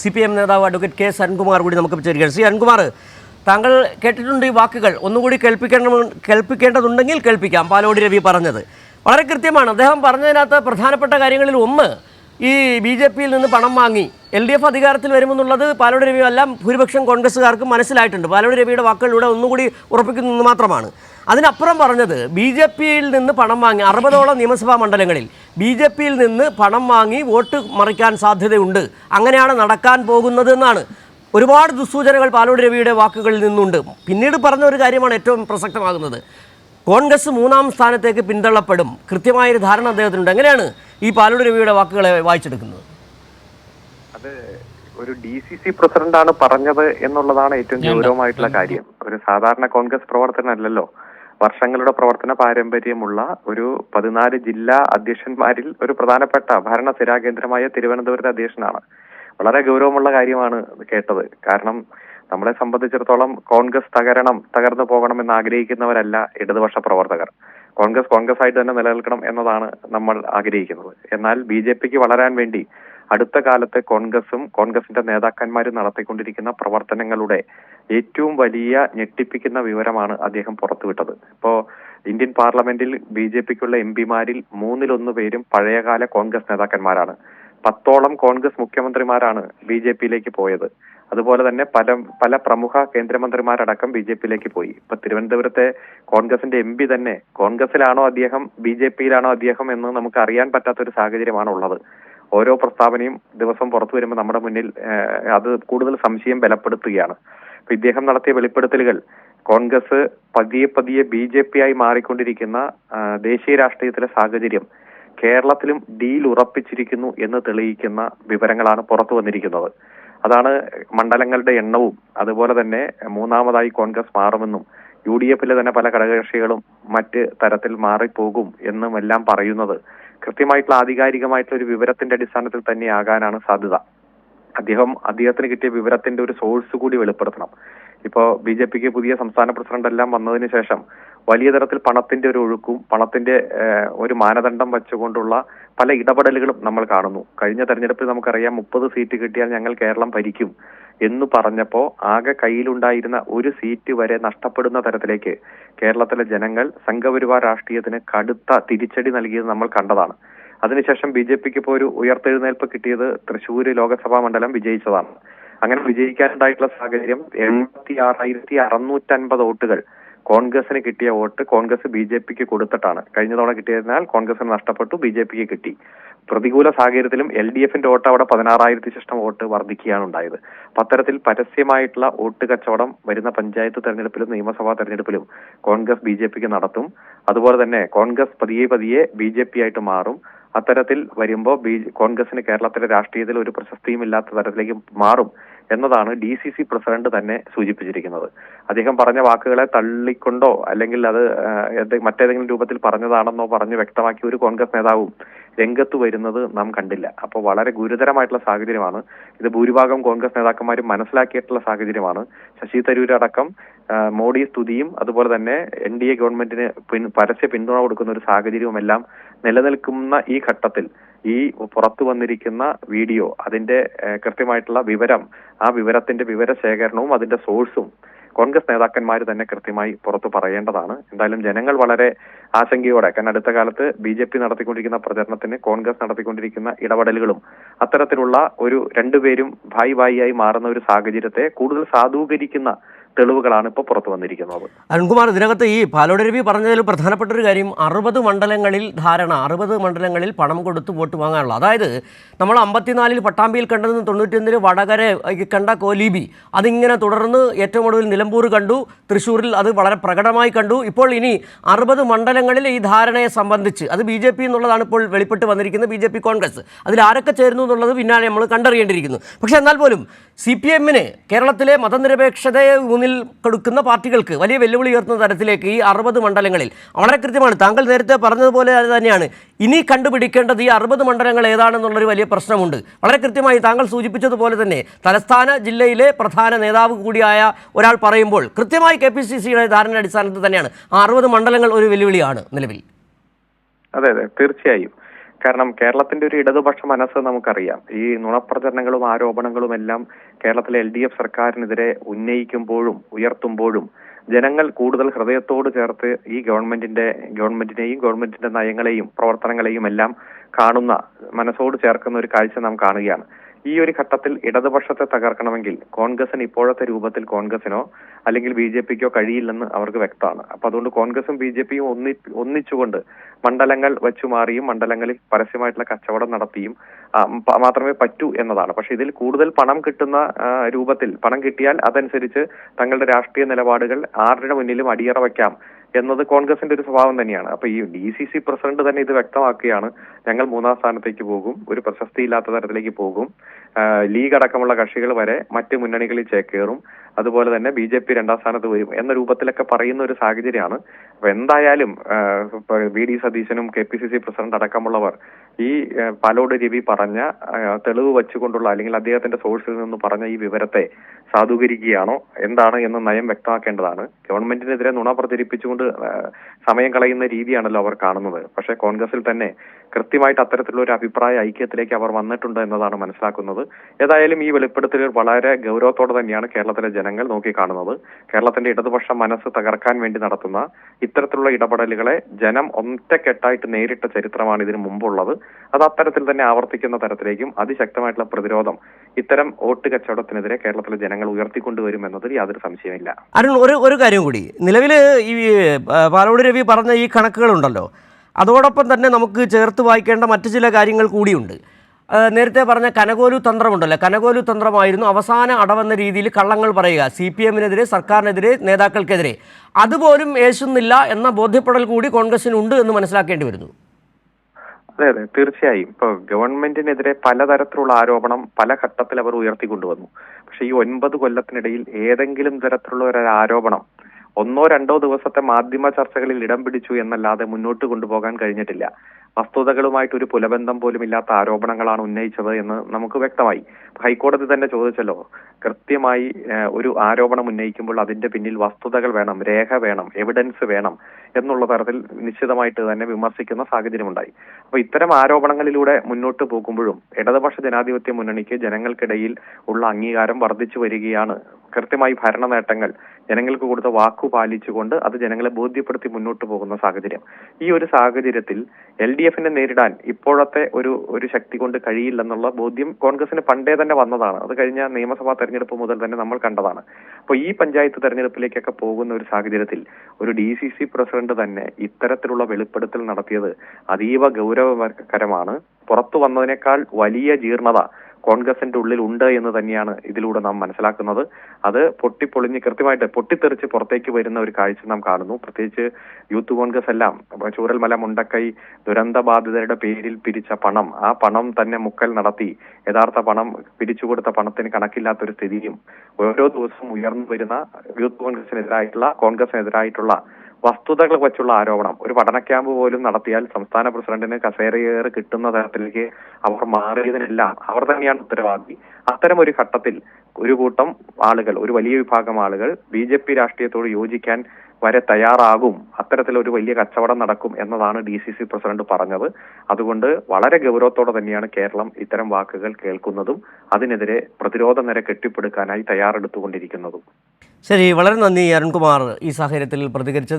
C P M നേതാവ് advocate K Sarankumar കൂടി നമുക്ക് ചേരുകയാണ് സി അരുൺകുമാർ താങ്കൾ കേട്ടിട്ടുണ്ട് ഈ വാക്കുകൾ. ഒന്നുകൂടി കേൾപ്പിക്കണം കേൾപ്പിക്കേണ്ടതുണ്ടെങ്കിൽ കേൾപ്പിക്കാം. പാലോടി രവി പറഞ്ഞത്. വളരെ കൃത്യമാണ്. അദ്ദേഹം പറഞ്ഞതിനകത്ത് പ്രധാനപ്പെട്ട കാര്യങ്ങളിൽ ഒന്ന് ഈ ബി ജെ പിയിൽ നിന്ന് പണം വാങ്ങി. എൽ ഡി എഫ് അധികാരത്തിൽ വരുമെന്നുള്ളത് പാലോട് രവി അല്ല ഭൂരിപക്ഷം കോൺഗ്രസ്സുകാർക്കും മനസ്സിലായിട്ടുണ്ട്. പാലോട് രവിയുടെ വാക്കുകളിലൂടെ ഒന്നുകൂടി ഉറപ്പിക്കുന്നത് മാത്രമാണ്. അതിനപ്പുറം പറഞ്ഞത് ബി ജെ പിയിൽ നിന്ന് പണം വാങ്ങി അറുപതോളം നിയമസഭാ മണ്ഡലങ്ങളിൽ ബി ജെ പിയിൽ നിന്ന് പണം വാങ്ങി വോട്ട് മറിക്കാൻ സാധ്യതയുണ്ട്. അങ്ങനെയാണ് നടക്കാൻ പോകുന്നതെന്നാണ് ഒരുപാട് ദുസ്സൂചനകൾ പാലോട് രവിയുടെ വാക്കുകളിൽ നിന്നുണ്ട്. പിന്നീട് പറഞ്ഞ ഒരു കാര്യമാണ് ഏറ്റവും പ്രസക്തമാകുന്നത്. കോൺഗ്രസ് മൂന്നാം സ്ഥാനത്തേക്ക് പിന്തള്ളപ്പെടും. കൃത്യമായൊരു ധാരണ അദ്ദേഹത്തിനുണ്ട്. എങ്ങനെയാണ് ഈ പാലോട് രവിയുടെ വാക്കുകളെ വായിച്ചെടുക്കുന്നത്? അത് ഒരു ഡി സി സി പ്രസിഡന്റാണ് പറഞ്ഞത് എന്നുള്ളതാണ് ഏറ്റവും ഗൗരവമായിട്ടുള്ള കാര്യം. ഒരു സാധാരണ കോൺഗ്രസ് പ്രവർത്തനമല്ലല്ലോ വർഷങ്ങളുടെ പ്രവർത്തന പാരമ്പര്യമുള്ള ഒരു പതിനാല് ജില്ലാ അധ്യക്ഷന്മാരിൽ ഒരു പ്രധാനപ്പെട്ട ഭരണ സ്ഥിരാകേന്ദ്രമായ തിരുവനന്തപുരത്തെ അധ്യക്ഷനാണ്. വളരെ ഗൗരവമുള്ള കാര്യമാണ് കേട്ടത്. കാരണം നമ്മളെ സംബന്ധിച്ചിടത്തോളം കോൺഗ്രസ് തകരണം തകർന്നു പോകണം എന്ന് ആഗ്രഹിക്കുന്നവരല്ല ഇടതുപക്ഷ പ്രവർത്തകർ. കോൺഗ്രസ് കോൺഗ്രസ് ആയിട്ട് തന്നെ നിലനിൽക്കണം എന്നതാണ് നമ്മൾ ആഗ്രഹിക്കുന്നത്. എന്നാൽ ബി ജെ പിക്ക് വളരാൻ വേണ്ടി അടുത്ത കാലത്ത് കോൺഗ്രസും കോൺഗ്രസിന്റെ നേതാക്കന്മാരും നടത്തിക്കൊണ്ടിരിക്കുന്ന പ്രവർത്തനങ്ങളുടെ ഏറ്റവും വലിയ ഞെട്ടിപ്പിക്കുന്ന വിവരമാണ് അദ്ദേഹം പുറത്തുവിട്ടത്. ഇപ്പോ ഇന്ത്യൻ പാർലമെന്റിൽ ബി ജെ പിക്കുള്ള എം പിമാരിൽ മൂന്നിലൊന്ന് പേരും പഴയകാല കോൺഗ്രസ് നേതാക്കന്മാരാണ്. പത്തോളം കോൺഗ്രസ് മുഖ്യമന്ത്രിമാരാണ് ബി ജെ പിയിലേക്ക് പോയത്. അതുപോലെ തന്നെ പല പല പ്രമുഖ കേന്ദ്രമന്ത്രിമാരടക്കം ബി ജെ പിയിലേക്ക് പോയി. ഇപ്പൊ തിരുവനന്തപുരത്തെ കോൺഗ്രസിന്റെ എം പി തന്നെ കോൺഗ്രസിലാണോ അദ്ദേഹം ബി ജെ പിയിലാണോ അദ്ദേഹം എന്ന് നമുക്ക് അറിയാൻ പറ്റാത്ത ഒരു സാഹചര്യമാണ് ഉള്ളത് ഓരോ പ്രസ്താവനയും ദിവസം പുറത്തു വരുമ്പോൾ നമ്മുടെ മുന്നിൽ അത് കൂടുതൽ സംശയം ബലപ്പെടുത്തുകയാണ്. അപ്പൊ ഇദ്ദേഹം നടത്തിയ വെളിപ്പെടുത്തലുകൾ കോൺഗ്രസ് പതിയെ പതിയെ ബി ജെ പി ആയി മാറിക്കൊണ്ടിരിക്കുന്ന ദേശീയ രാഷ്ട്രീയത്തിലെ സാഹചര്യം കേരളത്തിലും ഡീൽ ഉറപ്പിച്ചിരിക്കുന്നു എന്ന് തെളിയിക്കുന്ന വിവരങ്ങളാണ് പുറത്തു വന്നിരിക്കുന്നത്. അതാണ് മണ്ഡലങ്ങളുടെ എണ്ണവും. അതുപോലെ തന്നെ മൂന്നാമതായി കോൺഗ്രസ് മാറുമെന്നും യു ഡി എഫിലെ തന്നെ പല ഘടകകക്ഷികളും മറ്റ് തരത്തിൽ മാറിപ്പോകും എന്നും എല്ലാം പറയുന്നത് കൃത്യമായിട്ടുള്ള ആധികാരികമായിട്ടുള്ള ഒരു വിവരത്തിന്റെ അടിസ്ഥാനത്തിൽ തന്നെ ആകാനാണ് സാധ്യത. അദ്ദേഹം അദ്ദേഹത്തിന് കിട്ടിയ വിവരത്തിന്റെ ഒരു സോഴ്സ് കൂടി വെളിപ്പെടുത്തണം. ഇപ്പോ ബി ജെ പിക്ക് പുതിയ സംസ്ഥാന പ്രസിഡന്റ് എല്ലാം വന്നതിന് ശേഷം വലിയ തരത്തിൽ പണത്തിന്റെ ഒരു ഒഴുക്കും പണത്തിന്റെ ഒരു മാനദണ്ഡം വെച്ചുകൊണ്ടുള്ള പല ഇടപെടലുകളും നമ്മൾ കാണുന്നു. കഴിഞ്ഞ തെരഞ്ഞെടുപ്പിൽ നമുക്കറിയാം മുപ്പത് സീറ്റ് കിട്ടിയാൽ ഞങ്ങൾ കേരളം ഭരിക്കും എന്ന് പറഞ്ഞപ്പോൾ ആകെ കയ്യിലുണ്ടായിരുന്ന ഒരു സീറ്റ് വരെ നഷ്ടപ്പെടുന്ന തരത്തിലേക്ക് കേരളത്തിലെ ജനങ്ങൾ സംഘപരിവാർ രാഷ്ട്രീയത്തിന് കടുത്ത തിരിച്ചടി നൽകിയത് നമ്മൾ കണ്ടതാണ്. അതിനുശേഷം ബി ജെ പിക്ക് ഇപ്പോൾ ഒരു ഉയർത്തെഴുന്നേൽപ്പ് കിട്ടിയത് തൃശ്ശൂര് ലോക്സഭാ മണ്ഡലം വിജയിച്ചതാണ്. അങ്ങനെ വിജയിക്കാനുണ്ടായിട്ടുള്ള സാഹചര്യം എൺപത്തി ആറായിരത്തി അറുന്നൂറ്റൻപത് വോട്ടുകൾ കോൺഗ്രസിന് കിട്ടിയ വോട്ട് കോൺഗ്രസ് ബി ജെ പിക്ക് കൊടുത്തിട്ടാണ്. കഴിഞ്ഞ തവണ കിട്ടിയതിനാൽ കോൺഗ്രസിന് നഷ്ടപ്പെട്ടു ബി ജെ പിക്ക് കിട്ടി. പ്രതികൂല സാഹചര്യത്തിലും എൽ ഡി എഫിന്റെ വോട്ട് അവിടെ പതിനാറായിരത്തി ശിഷ്ടം വോട്ട് വർദ്ധിക്കുകയാണ് ഉണ്ടായത്. അത്തരത്തിൽ പരസ്യമായിട്ടുള്ള വോട്ട് കച്ചവടം വരുന്ന പഞ്ചായത്ത് തെരഞ്ഞെടുപ്പിലും നിയമസഭാ തെരഞ്ഞെടുപ്പിലും കോൺഗ്രസ് ബി ജെ പിക്ക് നടത്തും. അതുപോലെ തന്നെ കോൺഗ്രസ് പതിയെ പതിയെ ബി ജെ പി ആയിട്ട് മാറും. അത്തരത്തിൽ വരുമ്പോൾ ബി കോൺഗ്രസിന് കേരളത്തിലെ രാഷ്ട്രീയത്തിൽ ഒരു പ്രശസ്തിയും ഇല്ലാത്ത തരത്തിലേക്ക് മാറും. എന്നതാണ് ഡി സി സി പ്രസിഡന്റ് തന്നെ സൂചിപ്പിച്ചിരിക്കുന്നത്. അദ്ദേഹം പറഞ്ഞ വാക്കുകളെ തള്ളിക്കൊണ്ടോ അല്ലെങ്കിൽ അത് മറ്റേതെങ്കിലും രൂപത്തിൽ പറഞ്ഞതാണെന്നോ പറഞ്ഞ് വ്യക്തമാക്കിയ ഒരു കോൺഗ്രസ് നേതാവും രംഗത്ത് വരുന്നത് നാം കണ്ടില്ല. അപ്പോൾ വളരെ ഗുരുതരമായിട്ടുള്ള സാഹചര്യമാണ്. ഇത് ഭൂരിഭാഗം കോൺഗ്രസ് നേതാക്കന്മാരും മനസ്സിലാക്കിയിട്ടുള്ള സാഹചര്യമാണ്. ശശി തരൂർ അടക്കം മോഡി സ്തുതിയും അതുപോലെ തന്നെ എൻ ഡി എ ഗവൺമെന്റിന് പരസ്യ പിന്തുണ കൊടുക്കുന്ന ഒരു സാഹചര്യവുമെല്ലാം നിലനിൽക്കുന്ന ഈ ഘട്ടത്തിൽ ഈ പുറത്തു വന്നിരിക്കുന്ന വീഡിയോ അതിന്റെ കൃത്യമായിട്ടുള്ള വിവരം ആ വിവരത്തിന്റെ വിവരശേഖരണവും അതിന്റെ സോഴ്സും കോൺഗ്രസ് നേതാക്കന്മാർ തന്നെ കൃത്യമായി പുറത്തു പറയേണ്ടതാണ്. എന്തായാലും ജനങ്ങൾ വളരെ ആശങ്കയോടെ കാരണം അടുത്ത കാലത്ത് ബി ജെ പി നടത്തിക്കൊണ്ടിരിക്കുന്ന പ്രചരണത്തിന് കോൺഗ്രസ് നടത്തിക്കൊണ്ടിരിക്കുന്ന ഇടപെടലുകളും അത്തരത്തിലുള്ള ഒരു രണ്ടുപേരും ഭായി ഭായിയായി മാറുന്ന ഒരു സാഹചര്യത്തെ കൂടുതൽ സാധൂകരിക്കുന്ന തെളിവുകളാണ് ഇപ്പോൾ പുറത്തു വന്നിരിക്കുന്നത്. അരുൺകുമാർ ഇതിനകത്ത് ഈ പാലോട് രവി പറഞ്ഞതിൽ പ്രധാനപ്പെട്ട ഒരു കാര്യം അറുപത് മണ്ഡലങ്ങളിൽ ധാരണ അറുപത് മണ്ഡലങ്ങളിൽ പണം കൊടുത്ത് വോട്ട് വാങ്ങാനുള്ള. അതായത് നമ്മൾ അമ്പത്തിനാലിൽ പട്ടാമ്പിയിൽ കണ്ടത് തൊണ്ണൂറ്റിയൊന്നിൽ വടകര കണ്ട കോലീബി. അതിങ്ങനെ തുടർന്ന് ഏറ്റവും ഒടുവിൽ നിലമ്പൂർ കണ്ടു തൃശ്ശൂരിൽ അത് വളരെ പ്രകടമായി കണ്ടു. ഇപ്പോൾ ഇനി അറുപത് മണ്ഡലങ്ങളിൽ ഈ ധാരണയെ സംബന്ധിച്ച് അത് ബി ജെ പി എന്നുള്ളതാണ് ഇപ്പോൾ വെളിപ്പെട്ട് വന്നിരിക്കുന്നത് ബി ജെ പി കോൺഗ്രസ്. അതിൽ ആരൊക്കെ ചേരുന്നു എന്നുള്ളത് പിന്നാലെ നമ്മൾ കണ്ടറിയേണ്ടിയിരിക്കുന്നു. പക്ഷേ എന്നാൽ പോലും സി പി എമ്മിന് കേരളത്തിലെ മതനിരപേക്ഷതയെ ഊന്നിൽ കൊടുക്കുന്ന പാർട്ടികൾക്ക് വലിയ വെല്ലുവിളി ഉയർത്തുന്ന തരത്തിലേക്ക് ഈ അറുപത് മണ്ഡലങ്ങളിൽ വളരെ കൃത്യമാണ്. താങ്കൾ നേരത്തെ പറഞ്ഞതുപോലെ തന്നെയാണ്. ഇനി കണ്ടുപിടിക്കേണ്ടത് ഈ അറുപത് മണ്ഡലങ്ങൾ ഏതാണെന്നുള്ളൊരു വലിയ പ്രശ്നമുണ്ട്. വളരെ കൃത്യമായി താങ്കൾ സൂചിപ്പിച്ചതുപോലെ തന്നെ തലസ്ഥാന ജില്ലയിലെ പ്രധാന നേതാവ് കൂടിയായ ഒരാൾ പറയുമ്പോൾ കൃത്യമായി കെ പി സി സിയുടെ ധാരണ അടിസ്ഥാനത്തിൽ തന്നെയാണ്. ആ അറുപത് മണ്ഡലങ്ങൾ ഒരു വെല്ലുവിളിയാണ് നിലവിൽ. അതെ അതെ. തീർച്ചയായും. കാരണം കേരളത്തിന്റെ ഒരു ഇടതുപക്ഷ മനസ്സ് നമുക്കറിയാം. ഈ നുണപ്രചരണങ്ങളും ആരോപണങ്ങളും എല്ലാം കേരളത്തിലെ എൽ ഡി എഫ് സർക്കാരിനെതിരെ ഉന്നയിക്കുമ്പോഴും ഉയർത്തുമ്പോഴും ജനങ്ങൾ കൂടുതൽ ഹൃദയത്തോട് ചേർത്ത് ഈ ഗവൺമെന്റിന്റെ ഗവൺമെന്റിനെയും ഗവൺമെന്റിന്റെ നയങ്ങളെയും പ്രവർത്തനങ്ങളെയും എല്ലാം കാണുന്ന മനസ്സോട് ചേർക്കുന്ന ഒരു കാഴ്ച നാം കാണുകയാണ്. ഈ ഒരു ഘട്ടത്തിൽ ഇടതുപക്ഷത്തെ തകർക്കണമെങ്കിൽ കോൺഗ്രസിന് ഇപ്പോഴത്തെ രൂപത്തിൽ കോൺഗ്രസിനോ അല്ലെങ്കിൽ ബി ജെ പിക്കോ കഴിയില്ലെന്ന് അവർക്ക് വ്യക്തമാണ്. അപ്പൊ അതുകൊണ്ട് കോൺഗ്രസും ബി ജെ പിയും ഒന്നി ഒന്നിച്ചുകൊണ്ട് മണ്ഡലങ്ങൾ വെച്ചുമാറിയും മണ്ഡലങ്ങളിൽ പരസ്യമായിട്ടുള്ള കച്ചവടം നടത്തിയും മാത്രമേ പറ്റൂ എന്നതാണ്. പക്ഷെ ഇതിൽ കൂടുതൽ പണം കിട്ടുന്ന രൂപത്തിൽ പണം കിട്ടിയാൽ അതനുസരിച്ച് തങ്ങളുടെ രാഷ്ട്രീയ നിലപാടുകൾ ആരുടെ മുന്നിലും അടിയറ വയ്ക്കാം എന്നത് കോൺഗ്രസിന്റെ ഒരു സ്വഭാവം തന്നെയാണ്. അപ്പൊ ഈ ഡി സി സി പ്രസിഡന്റ് തന്നെ ഇത് വ്യക്തമാക്കുകയാണ്. ഞങ്ങൾ മൂന്നാം സ്ഥാനത്തേക്ക് പോകും. ഒരു പ്രശസ്തി ഇല്ലാത്ത തരത്തിലേക്ക് പോകും. ലീഗ് അടക്കമുള്ള കക്ഷികൾ വരെ മറ്റ് മുന്നണികളിൽ ചേക്കേറും അതുപോലെ തന്നെ ബി ജെ പി രണ്ടാം സ്ഥാനത്ത് വരും എന്ന രൂപത്തിലൊക്കെ പറയുന്ന ഒരു സാഹചര്യമാണ്. അപ്പൊ എന്തായാലും വി ഡി സതീശനും K P C C president അടക്കമുള്ളവർ ഈ പാലോട് രവി പറഞ്ഞ തെളിവ് വെച്ചുകൊണ്ടുള്ള അല്ലെങ്കിൽ അദ്ദേഹത്തിന്റെ സോഴ്സിൽ നിന്ന് പറഞ്ഞ ഈ വിവരത്തെ സാധൂകരിക്കുകയാണോ? എന്താണ് എന്ന് നയം വ്യക്തമാക്കേണ്ടതാണ്. ഗവൺമെന്റിനെതിരെ നുണ പ്രചരിപ്പിച്ചുകൊണ്ട് സമയം കളയുന്ന രീതിയാണല്ലോ അവർ കാണുന്നത്. പക്ഷേ കോൺഗ്രസിൽ തന്നെ കൃത്യമായിട്ട് അത്തരത്തിലുള്ള ഒരു അഭിപ്രായ ഐക്യത്തിലേക്ക് അവർ വന്നിട്ടുണ്ട് എന്നതാണ് മനസ്സിലാക്കുന്നത്. ഏതായാലും ഈ വെളിപ്പെടുത്തൽ വളരെ ഗൗരവത്തോടെ തന്നെയാണ് കേരളത്തിലെ ജനങ്ങൾ നോക്കിക്കാണുന്നത്. കേരളത്തിന്റെ ഇടതുപക്ഷ മനസ്സ് തകർക്കാൻ വേണ്ടി നടത്തുന്ന ഇത്തരത്തിലുള്ള ഇടപെടലുകളെ ജനം ഒറ്റക്കെട്ടായിട്ട് നേരിട്ട ചരിത്രമാണ് ഇതിനു മുമ്പുള്ളത്. അത് അത്തരത്തിൽ തന്നെ ആവർത്തിക്കുന്ന തരത്തിലേക്കും അതിശക്തമായിട്ടുള്ള പ്രതിരോധം ഇത്തരം വോട്ട് കച്ചവടത്തിനെതിരെ കേരളത്തിലെ ജനങ്ങൾ ഉയർത്തിക്കൊണ്ടുവരും എന്നതിൽ യാതൊരു സംശയമില്ല അരുൺ ഒരു ഒരു കാര്യം കൂടി. നിലവിൽ ഈ പാലോട് രവി പറഞ്ഞ ഈ കണക്കുകളുണ്ടല്ലോ. അതോടൊപ്പം തന്നെ നമുക്ക് ചേർത്ത് വായിക്കേണ്ട മറ്റു ചില കാര്യങ്ങൾ കൂടിയുണ്ട്. നേരത്തെ പറഞ്ഞ കനകോലു തന്ത്രമുണ്ടല്ലോ. കനകോലു തന്ത്രമായിരുന്നു അവസാന അടവെന്ന രീതിയിൽ കള്ളങ്ങൾ പറയുക. സി പി എമ്മിനെതിരെ സർക്കാരിനെതിരെ നേതാക്കൾക്കെതിരെ. അതുപോലും ഏശുന്നില്ല എന്ന ബോധ്യപ്പെടൽ കൂടി കോൺഗ്രസിനുണ്ട് എന്ന് മനസ്സിലാക്കേണ്ടി വരുന്നു. അതെ അതെ. തീർച്ചയായും. ഇപ്പൊ ഗവൺമെന്റിനെതിരെ പലതരത്തിലുള്ള ആരോപണം പല ഘട്ടത്തിൽ അവർ ഉയർത്തിക്കൊണ്ടുവന്നു. പക്ഷെ ഈ ഒൻപത് കൊല്ലത്തിനിടയിൽ ഏതെങ്കിലും തരത്തിലുള്ള ഒരു ആരോപണം ഒന്നോ രണ്ടോ ദിവസത്തെ മാധ്യമ ചർച്ചകളിൽ ഇടം പിടിച്ചു എന്നല്ലാതെ മുന്നോട്ട് കൊണ്ടുപോകാൻ കഴിഞ്ഞിട്ടില്ല. വസ്തുതകളുമായിട്ട് ഒരു പുലബന്ധം പോലും ഇല്ലാത്ത ആരോപണങ്ങളാണ് ഉന്നയിച്ചത് എന്ന് നമുക്ക് വ്യക്തമായി. ഹൈക്കോടതി തന്നെ ചോദിച്ചല്ലോ കൃത്യമായി ഒരു ആരോപണം ഉന്നയിക്കുമ്പോൾ അതിന്റെ പിന്നിൽ വസ്തുതകൾ വേണം രേഖ വേണം എവിഡൻസ് വേണം. എന്നുള്ള തരത്തിൽ നിശ്ചിതമായിട്ട് തന്നെ വിമർശിക്കുന്ന സാഹചര്യമുണ്ടായി. അപ്പൊ ഇത്തരം ആരോപണങ്ങളിലൂടെ മുന്നോട്ട് പോകുമ്പോഴും ഇടതുപക്ഷ ജനാധിപത്യ മുന്നണിക്ക് ജനങ്ങൾക്കിടയിൽ ഉള്ള അംഗീകാരം വർദ്ധിച്ചു വരികയാണ്. കൃത്യമായി ഭരണ നേട്ടങ്ങൾ ജനങ്ങൾക്ക് കൊടുത്ത വാക്കു പാലിച്ചുകൊണ്ട് അത് ജനങ്ങളെ ബോധ്യപ്പെടുത്തി മുന്നോട്ട് പോകുന്ന സാഹചര്യം. ഈ ഒരു സാഹചര്യത്തിൽ എൽ ഡി എഫിനെ നേരിടാൻ ഇപ്പോഴത്തെ ഒരു ഒരു ശക്തി കൊണ്ട് കഴിയില്ലെന്നുള്ള ബോധ്യം കോൺഗ്രസിന് പണ്ടേ തന്നെ വന്നതാണ്. അത് കഴിഞ്ഞ നിയമസഭാ തെരഞ്ഞെടുപ്പ് മുതൽ തന്നെ നമ്മൾ കണ്ടതാണ്. അപ്പോൾ ഈ പഞ്ചായത്ത് തെരഞ്ഞെടുപ്പിലേക്കൊക്കെ പോകുന്ന ഒരു സാഹചര്യത്തിൽ ഒരു ഡി സി സി പ്രസിഡന്റ് തന്നെ ഇത്തരത്തിലുള്ള വെളിപ്പെടുത്തൽ നടത്തിയത് അതീവ ഗൗരവകരമാണ്. പുറത്തു വന്നതിനേക്കാൾ വലിയ ജീർണത കോൺഗ്രസിന്റെ ഉള്ളിൽ ഉണ്ട് എന്ന് തന്നെയാണ് ഇതിലൂടെ നാം മനസ്സിലാക്കുന്നത്. അത് പൊട്ടിപ്പൊളിഞ്ഞ് കൃത്യമായിട്ട് പൊട്ടിത്തെറിച്ച് പുറത്തേക്ക് വരുന്ന ഒരു കാഴ്ച നാം കാണുന്നു. പ്രത്യേകിച്ച് യൂത്ത് കോൺഗ്രസ് എല്ലാം ചൂരൽമല മുണ്ടക്കൈ ദുരന്ത ബാധിതരുടെ പേരിൽ പിരിച്ച പണം ആ പണം തന്നെ മുക്കൽ നടത്തി യഥാർത്ഥ പണം പിരിച്ചു കൊടുത്ത പണത്തിന് കണക്കില്ലാത്തൊരു സ്ഥിതിയും ഓരോ ദിവസവും ഉയർന്നു വരുന്ന യൂത്ത് കോൺഗ്രസിനെതിരായിട്ടുള്ള കോൺഗ്രസിനെതിരായിട്ടുള്ള വസ്തുതകൾ വെച്ചുള്ള ആരോപണം. ഒരു പഠന ക്യാമ്പ് പോലും നടത്തിയാൽ സംസ്ഥാന പ്രസിഡന്റിന് കസേരയേറ് കിട്ടുന്ന തരത്തിലേക്ക് അവർ മാറിയതിനെല്ലാം അവർ തന്നെയാണ് ഉത്തരവാദി. അത്തരം ഒരു ഘട്ടത്തിൽ ഒരു കൂട്ടം ആളുകൾ ഒരു വലിയ വിഭാഗം ആളുകൾ ബി ജെ പി രാഷ്ട്രീയത്തോട് യോജിക്കാൻ വരെ തയ്യാറാകും. അത്തരത്തിൽ ഒരു വലിയ കച്ചവടം നടക്കും എന്നതാണ് ഡി സി സി പ്രസിഡന്റ് പറഞ്ഞത്. അതുകൊണ്ട് വളരെ ഗൗരവത്തോടെ തന്നെയാണ് കേരളം ഇത്തരം വാക്കുകൾ കേൾക്കുന്നതും അതിനെതിരെ പ്രതിരോധ നിര കെട്ടിപ്പടുക്കാനായി തയ്യാറെടുത്തുകൊണ്ടിരിക്കുന്നതും. ശരി വളരെ നന്ദി അരുൺകുമാർ ഈ സാഹചര്യത്തിൽ പ്രതികരിച്ചത്.